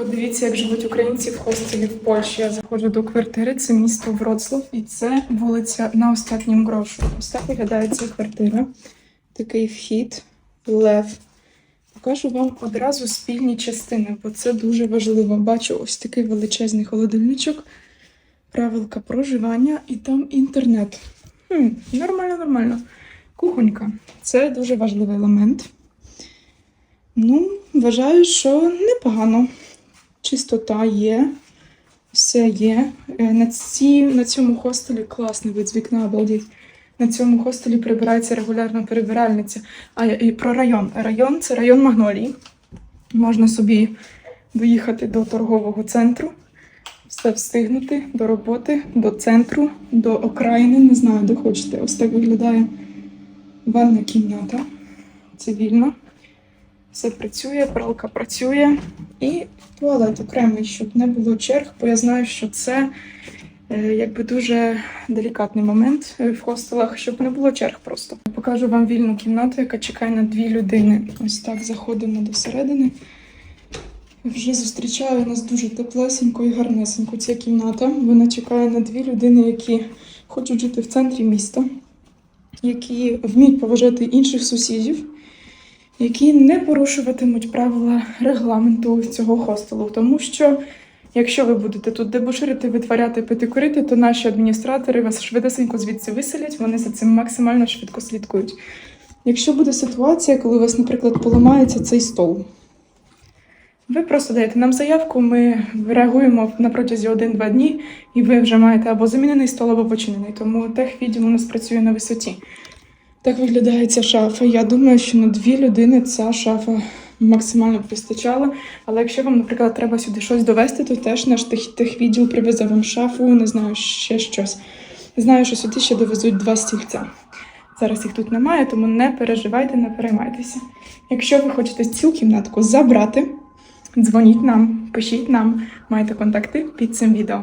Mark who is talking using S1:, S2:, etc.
S1: Подивіться, як живуть українці в хостелі в Польщі. Я заходжу до квартири. Це місто Вроцлав, і це вулиця на останнім грошу. Ось так виглядає ця квартира. Такий вхід, лев. Покажу вам одразу спільні частини, бо це дуже важливо. Бачу ось такий величезний холодильничок, правилка проживання і там інтернет. Хм, нормально, нормально. Кухонька. Це дуже важливий елемент. Ну, вважаю, що непогано. Чистота є, все є. Е, На, ці, на цьому хостелі класний вид з вікна, обалдіть. На цьому хостелі прибирається регулярно перебиральниця. А і про район. Район це район Магнолії. Можна собі доїхати до торгового центру, все встигнути до роботи, до центру, до окраїни. Не знаю, де хочете. Ось так виглядає ванна кімната. Цивільна. Все працює, пралка працює. І туалет окремий, щоб не було черг, бо я знаю, що це е, якби дуже делікатний момент е, в хостелах, щоб не було черг просто. Покажу вам вільну кімнату, яка чекає на дві людини. Ось так заходимо до середини. Вже зустрічає нас дуже теплесенько і гарнесенько ця кімната. Вона чекає на дві людини, які хочуть жити в центрі міста, які вміють поважати інших сусідів які не порушуватимуть правила регламенту цього хостелу. Тому що, якщо ви будете тут дебоширити, витворяти, пити, курити, то наші адміністратори вас швидесенько звідси виселять, вони за цим максимально швидко слідкують. Якщо буде ситуація, коли у вас, наприклад, поламається цей стол, ви просто даєте нам заявку, ми реагуємо на протязі 1-2 дні, і ви вже маєте або замінений стол, або починений. Тому техвідділ у нас працює на висоті. Так виглядає ця шафа. Я думаю, що на дві людини ця шафа максимально вистачала. Але якщо вам, наприклад, треба сюди щось довести, то теж наш тех- техвідділ привезе вам шафу, не знаю, ще щось. Знаю, що сюди ще довезуть два стільця. Зараз їх тут немає, тому не переживайте, не переймайтеся. Якщо ви хочете цю кімнатку забрати, дзвоніть нам, пишіть нам, маєте контакти під цим відео.